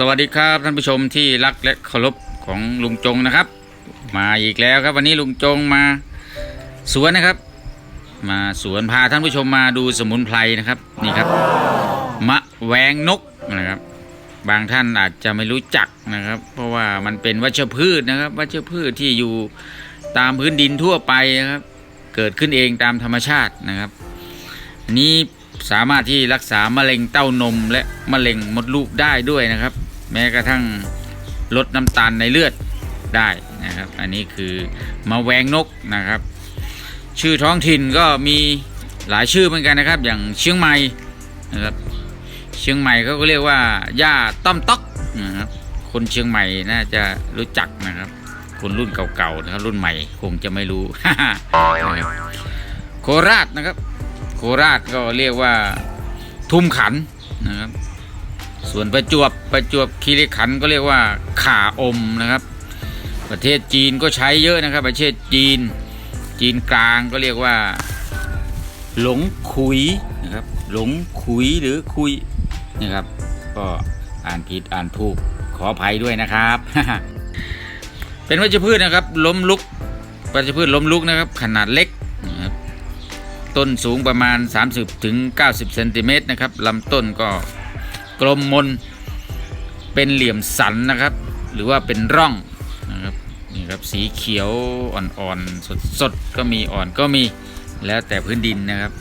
สวัสดีครับท่านผู้ชมที่รักและเคารพของลุงจงนะครับ มาอีกแล้วครับวันนี้ลุงจงมาสวนนะครับ มาสวนพาท่านผู้ชมมาดูสมุนไพรนะครับนี่ครับมะแวงนกนะครับ บางท่านอาจจะไม่รู้จักนะครับ เพราะว่ามันเป็นวัชพืชนะครับ วัชพืชที่อยู่ตามพื้นดินทั่วไปนะครับ เกิดขึ้นเองตามธรรมชาตินะครับนนี้สามารถที่รักษามะเร็งเต้านมและมะเร็งมดลูกได้ด้วยนะครับ แม้กระทั่งลดน้ำตาลในเลือดได้นะครับ อันนี้คือมะแวงนกนะครับ ชื่อท้องถิ่นก็มีหลายชื่อเหมือนกันนะครับ อย่างเชียงใหม่นะครับเชียงใหม่เขาก็เรียกว่าย่าต้อมต๊อกนะครับคนเชียงใหม่น่าจะรู้จักนะครับ คนรุ่นเก่าๆนะครับรุ่นใหม่คงจะไม่รู้ครับโคราชนะครับ โคราชก็เรียกว่าทุ่มขันนะครับ ส่วนประจวบประจวบคีรีขันก็เรียกว่าข่าอมนะครับ ประเทศจีนก็ใช้เยอะนะครับ ประเทศจีน จีนกลางก็เรียกว่า หลงขุยนะครับ หลงขุยหรือคุยนะครับ ก็อ่านผิดอ่านถูกขออภัยด้วยนะครับ เป็นวัชพืชนะครับ ล้มลุกวัชพืชล้มลุกนะครับ ขนาดเล็กนะครับต้นสูงประมาณ 30ถึงเซนติเมตรนะครับลำต้นก็ กลมมนเป็นเหลี่ยมสันนะครับ หรือว่าเป็นร่องนะครับนี่ครับสีเขียวอ่อนๆสดๆก็มีอ่อนก็มีแล้วแต่พื้นดินนะครับ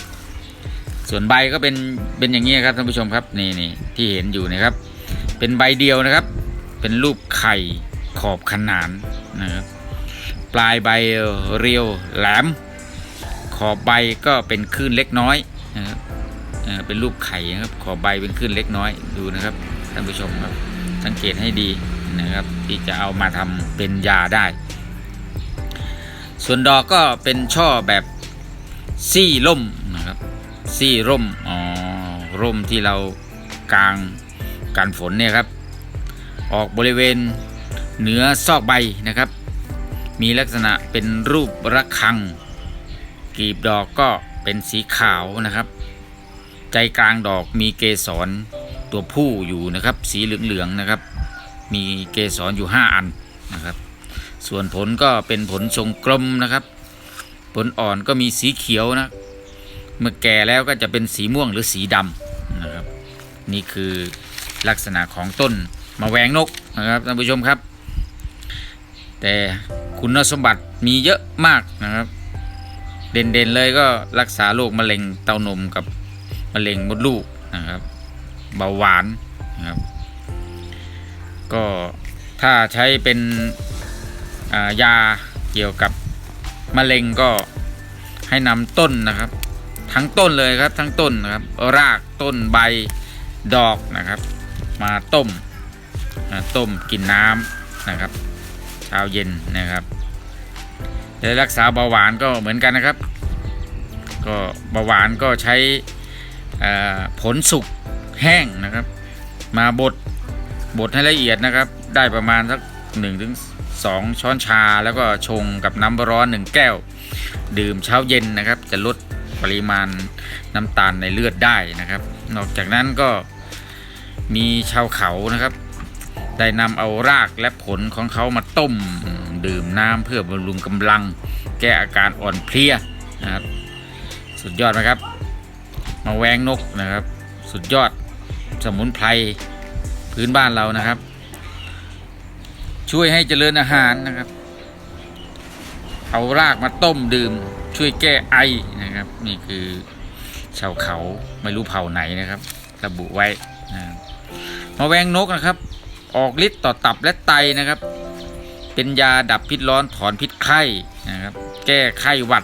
ส่วนใบก็เป็นเป็นอย่างนี้ครับท่านผู้ชมครับนี่นี่ที่เห็นอยู่นะครับ เป็นใบเดียวนะครับ เป็นรูปไข่ขอบขนานนะครับปลายใบเรียวแหลม ขอบใบก็เป็นคลื่นเล็กน้อยนะครับ เป็นรูปไข่นะครับ ขอบใบเป็นคลื่นเล็กน้อยดูนะครับท่านผู้ชมครับ สังเกตให้ดีนะครับ ที่จะเอามาทำเป็นยาได้ ส่วนดอกก็เป็นช่อแบบซี่ร่มนะครับซี่ร่มอ๋อร่มที่เรากางกันฝนเนี่ยครับ ออกบริเวณเหนือซอกใบนะครับ มีลักษณะเป็นรูประฆัง กลีบดอกก็เป็นสีขาวนะครับ ใจกลางดอกมีเกสรตัวผู้อยู่นะครับ สีเหลืองๆนะครับ มีเกสรอยู่ 5 อันนะครับ ส่วนผลก็เป็นผลทรงกลมนะครับ ผลอ่อนก็มีสีเขียวนะเมื่อแก่แล้วก็จะเป็นสีม่วงหรือสีดำนะครับ นี่คือลักษณะของต้นมะแวงนกนะครับท่านผู้ชมครับ แต่คุณสมบัติมีเยอะมากนะครับ เด่นๆเลยก็รักษาโรคมะเร็งเต้านมกับะเร็งมดลูกนะครับ เบาหวานนะครับ ก็ถ้าใช้เป็นายาเกี่ยวกับมะเร็งก็ให้นำต้นนะครับ ทั้งต้นเลยครับทั้งต้นนะครับ รากต้นใบดอกนะครับ มาต้มต้มกินน้ำนะครับเช้าเย็นนะครับจะรักษาเบาหวานก็เหมือนกันนะครับ ก็เบาหวานก็ใช้ ผลสุกแห้งนะครับ มาบดบดให้ละเอียดนะครับ ได้ประมาณสัก1ถึง2ช้อนชา แล้วก็ชงกับน้ำร้อน 1 แก้ว ดื่มเช้าเย็นนะครับ จะลดปริมาณน้ำตาลในเลือดได้นะครับ นอกจากนั้นก็มีชาวเขานะครับ ได้นำเอารากและผลของเขามาต้ม ดื่มน้ำเพื่อบำรุงกำลัง แก้อาการอ่อนเพลียนะครับ สุดยอดไหมครับ มาแวงนกนะครับ สุดยอดสมุนไพรพื้นบ้านเรานะครับ ช่วยให้เจริญอาหารนะครับ เอารากมาต้มดื่ม ช่วยแก้ไอนะครับ นี่คือชาวเขาไม่รู้เผ่าไหนนะครับ ระบุไว้นะมาแวงนกนะครับ ออกฤทธิ์ต่อตับและไตนะครับ เป็นยาดับพิษร้อนถอนพิษไข้นะครับ แก้ไข้หวัด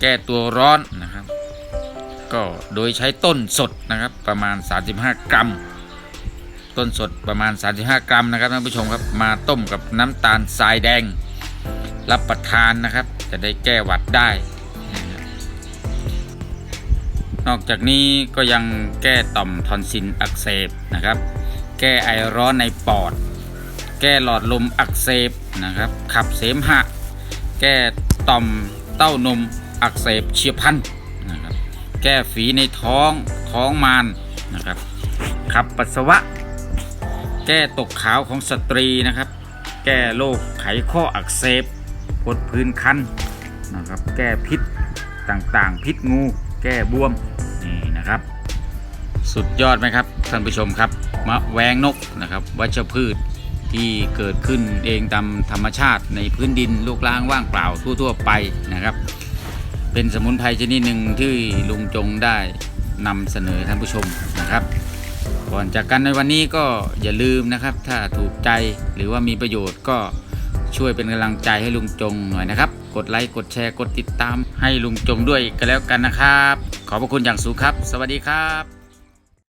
แก้ตัวร้อนนะครับ ก็โดยใช้ต้นสดนะครับประมาณ 35 กรัม ต้นสดประมาณ 35 กรัมนะครับท่านผู้ชมครับมาต้มกับน้ำตาลทรายแดง รับประทานนะครับ จะได้แก้หวัดได้นะนอกจากนี้ก็ยังแก้ต่อมทอนซิลอักเสบนะครับ แก้ไอร้อนในปอด แก้หลอดลมอักเสบนะครับ ขับเสมหะ แก้ต่อมเต้านมอักเสบเฉียบพลันนะครับ แก้ฝีในท้องท้องมารนะครับ ขับปัสสาวะ แก้ตกขาวของสตรีนะครับ แก้โรคไขข้ออักเสบกดพื้นคันนะครับ แก้พิษต่างๆ พิษงู แก้บวมนี่นะครับ สุดยอดไหมครับท่านผู้ชมครับมะแวงนกนะครับวัชพืชที่เกิดขึ้นเองตามธรรมชาติในพื้นดินลูกล้างว่างเปล่าทั่ว ๆ ไปนะครับ เป็นสมุนไพรชนิดหนึ่งที่ลุงจงได้นำเสนอท่านผู้ชมนะครับ ก่อนจากกันในวันนี้ก็อย่าลืมนะครับ ถ้าถูกใจหรือว่ามีประโยชน์ก็ช่วยเป็นกำลังใจให้ลุงจงหน่อยนะครับ กดไลค์กดแชร์กดติดตามให้ลุงจงด้วยก็แล้วกันนะครับ ขอบพระคุณอย่างสูงครับ สวัสดีครับ